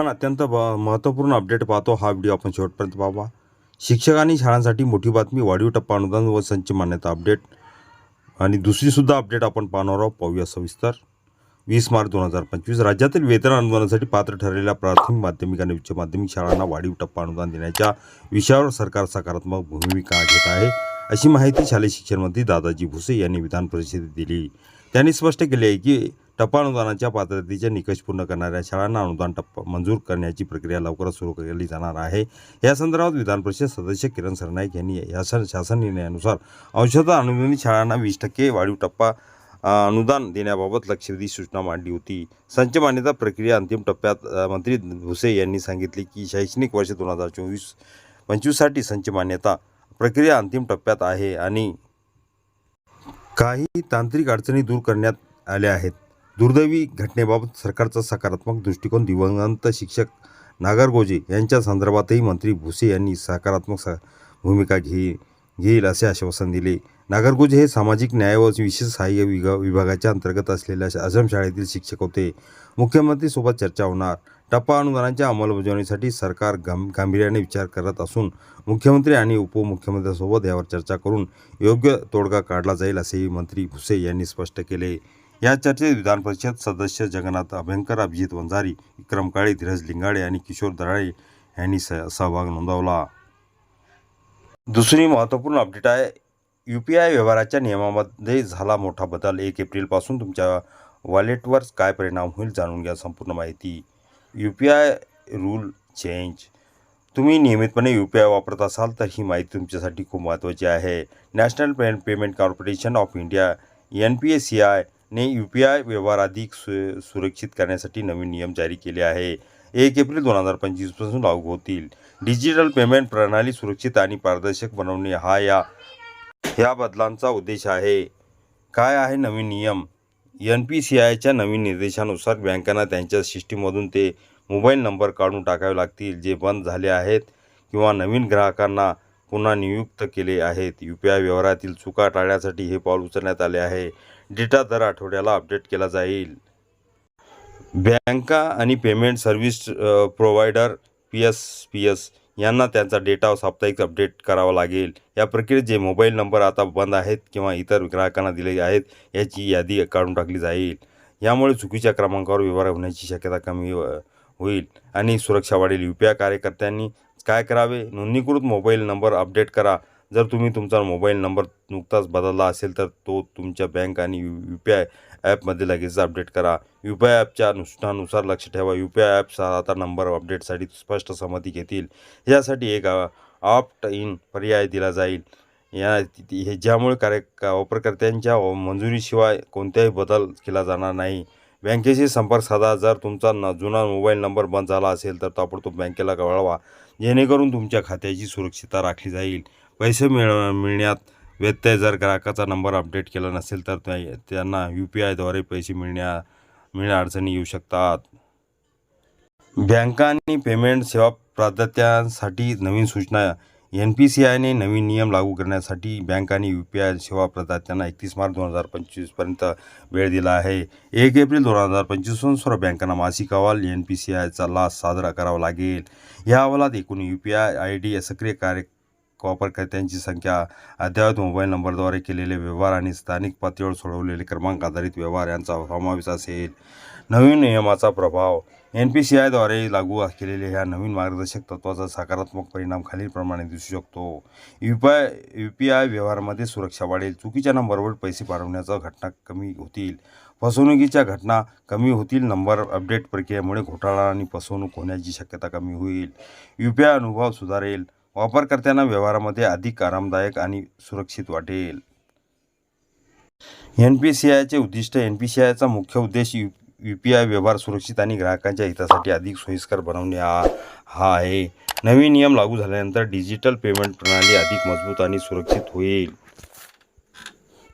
पण अत्यंत ब- महत्त्वपूर्ण अपडेट पाहतो हा व्हिडिओ आपण शेवटपर्यंत पाहावा शिक्षक आणि शाळांसाठी मोठी बातमी वाढीव टप्पा अनुदान व संच मान्यता अपडेट आणि दुसरीसुद्धा अपडेट आपण पाहणार आहोत पाहूया सविस्तर. वीस मार्च दोन हजार पंचवीस राज्यातील वेतन अनुदानासाठी पात्र ठरलेल्या प्राथमिक माध्यमिक आणि उच्च माध्यमिक शाळांना वाढीव टप्पा अनुदान देण्याच्या विषयावर सरकार सकारात्मक भूमिका घेत आहे अशी माहिती शालेय शिक्षण मंत्री दादाजी भुसे यांनी विधान परिषदेत दिली. त्यांनी स्पष्ट केले आहे की टप्पा अनुदानाच्या पात्रतेचे निकष पूर्ण करणाऱ्या शाळांना अनुदान टप्पा मंजूर करण्याची प्रक्रिया लवकरच सुरू केली जाणार आहे. या संदर्भात विधान परिषद सदस्य किरण सरनाईक यांनी या शासन निर्णयानुसार अंशतः अनुदानित शाळांना वीस टक्के वाढीव टप्पा अनुदान देण्याबाबत लक्षवेधी सूचना मांडली होती. संच मान्यता प्रक्रिया अंतिम टप्प्यात मंत्री भुसे यांनी सांगितले की शैक्षणिक वर्ष दोन हजार चोवीस पंचवीससाठी संच मान्यता प्रक्रिया अंतिम टप्प्यात आहे आणि काही तांत्रिक अडचणी दूर करण्यात आल्या आहेत. दुर्दैवी घटनेबाबत सरकारचा सकारात्मक दृष्टिकोन दिवंगत शिक्षक नागरगोजे यांच्या संदर्भातही मंत्री भुसे यांनी सकारात्मक स भूमिका घे घेईल असे आश्वासन दिले. नागरगोजे हे सामाजिक न्याय व विशेष सहाय्य विगा विभागाच्या अंतर्गत असलेल्या आझम शाळेतील शिक्षक होते. मुख्यमंत्रीसोबत चर्चा होणार. टप्पा अनुदानाच्या अंमलबजावणीसाठी सरकार गां गांभीर्याने विचार करत असून मुख्यमंत्री आणि उपमुख्यमंत्र्यांसोबत यावर चर्चा करून योग्य तोडगा काढला जाईल असेही मंत्री भुसे यांनी स्पष्ट केले. या चर्चेत विधान परिषद सदस्य जगन्नाथ अभ्यंकर अभिजित वंजारी विक्रम काळे धीरज लिंगाडे आणि किशोर दराळे यांनी स सहभाग नोंदवला. दुसरी महत्त्वपूर्ण अपडेट आहे यू पी आय व्यवहाराच्या नियमामध्ये झाला मोठा बदल. एक एप्रिलपासून तुमच्या वॉलेटवर काय परिणाम होईल जाणून घ्या संपूर्ण माहिती. U P I rule change. तुम्ही नियमितपणे यू पी आय वापरत असाल तर ही माहिती तुमच्यासाठी खूप महत्त्वाची आहे. National pay payment corporation of India N P S C I ने यू पी आय व्यवहार अधिक सु सुरक्षित करण्यासाठी नवीन नियम जारी केले आहे. एक एप्रिल दोन हजार पंचवीसपासून लागू होतील. डिजिटल पेमेंट प्रणाली सुरक्षित आणि पारदर्शक बनवणे हा या या बदलांचा उद्देश आहे. काय आहे नवीन नियम? एन पी सी आयच्या नवीन निर्देशानुसार बँकांना त्यांच्या सिस्टीममधून ते मोबाईल नंबर काढून टाकावे लागतील. जे बंद झाले आहेत किंवा नवीन ग्राहकांना पुन्हा नियुक्त केले आहेत. यू पी आय व्यवहारातील चुका टाळण्यासाठी हे पाऊल उचलण्यात आले आहे. डेटा दर आठवड्याला अपडेट केला जाईल. बँका आणि payment service provider P S P S यांना त्यांचा डेटा साप्ताहिक अपडेट करावा लागेल. या प्रक्रियेत जे मोबाईल नंबर आता बंद आहेत किंवा इतर ग्राहकांना दिले आहेत याची यादी काढून टाकली जाईल. यामुळे चुकीच्या क्रमांकावर व्यवहार होण्याची शक्यता कमी होईल. आणि सुरक्षा वाढेल यू पी आय कार्यकर्त्यांनी काय करावे? नोंदणीकृत मोबाईल नंबर अपडेट करा. जर तुम्ही तुमचा मोबाईल नंबर नुकताच बदलला असेल तर तो तुमच्या बँक आणि यू यू पी आय ॲपमध्ये लगेच अपडेट करा. यू पी आय ॲपच्या अनुष्ठानुसार लक्ष ठेवा. यू पी आय ॲप आता नंबर अपडेटसाठी स्पष्ट संमती घेतील. यासाठी एक ऑप्ट इन पर्याय दिला जाईल. या हे ज्यामुळे कार्य वापरकर्त्यांच्या मंजुरीशिवाय कोणत्याही बदल केला जाणार नाही. बँकेशी संपर्क साधा. जर तुमचा न जुना मोबाईल नंबर बंद झाला असेल तर ताबडतोब बँकेला कळवा. जेणेकरून तुमच्या खात्याची सुरक्षितता राखली जाईल. पैसे मिळ मिळण्यात व्यत्यय. जर ग्राहकाचा नंबर अपडेट केला नसेल तर त्यांना यू पी आयद्वारे पैसे मिळण्या मिळण्या अडचणी येऊ शकतात. बँकांनी आणि पेमेंट सेवा प्रदात्यांसाठी नवीन सूचना एन पी सी आयने नवीन नियम लागू करण्यासाठी बँक आणि यू पी आय सेवा प्रदात्यांना एकतीस मार्च दोन हजार पंचवीसपर्यंत वेळ दिला आहे. एक एप्रिल दोन हजार पंचवीसपासून सर्व बँकांना मासिक अहवाल एन पी सी आयचा लाभ साजरा करावा लागेल. या अहवालात एकूण U P I I D सक्रिय कार्य वापरकर्त्यांची संख्या अद्ययावत मोबाईल नंबरद्वारे केलेले व्यवहार आणि स्थानिक पातळीवर सोडवलेले क्रमांक आधारित व्यवहार यांचा समावेश असेल. नवीन नियमाचा प्रभाव. एन पी सी आयद्वारे लागू केलेल्या ह्या नवीन मार्गदर्शक तत्वाचा सकारात्मक परिणाम खालीलप्रमाणे दिसू शकतो. U P I U P I व्यवहारामध्ये सुरक्षा वाढेल. चुकीच्या नंबरवर पैसे पाठवण्याच्या घटना कमी होतील. फसवणुकीच्या घटना कमी होतील. नंबर अपडेट प्रक्रियेमुळे घोटाळा आणि फसवणूक होण्याची शक्यता कमी होईल. यू पी आय अनुभव सुधारेल. वापरकर्त्यांना व्यवहारामध्ये अधिक आरामदायक आणि सुरक्षित वाटेल. एन पी सी आयचे उद्दिष्ट एन पी सी आयचा मुख्य उद्देश यू यू पी आय व्यवहार सुरक्षित आणि ग्राहकांच्या हितासाठी अधिक सोयीस्कर बनवणे हा हा आहे. नवीन नियम लागू झाल्यानंतर डिजिटल पेमेंट प्रणाली अधिक मजबूत आणि सुरक्षित होईल.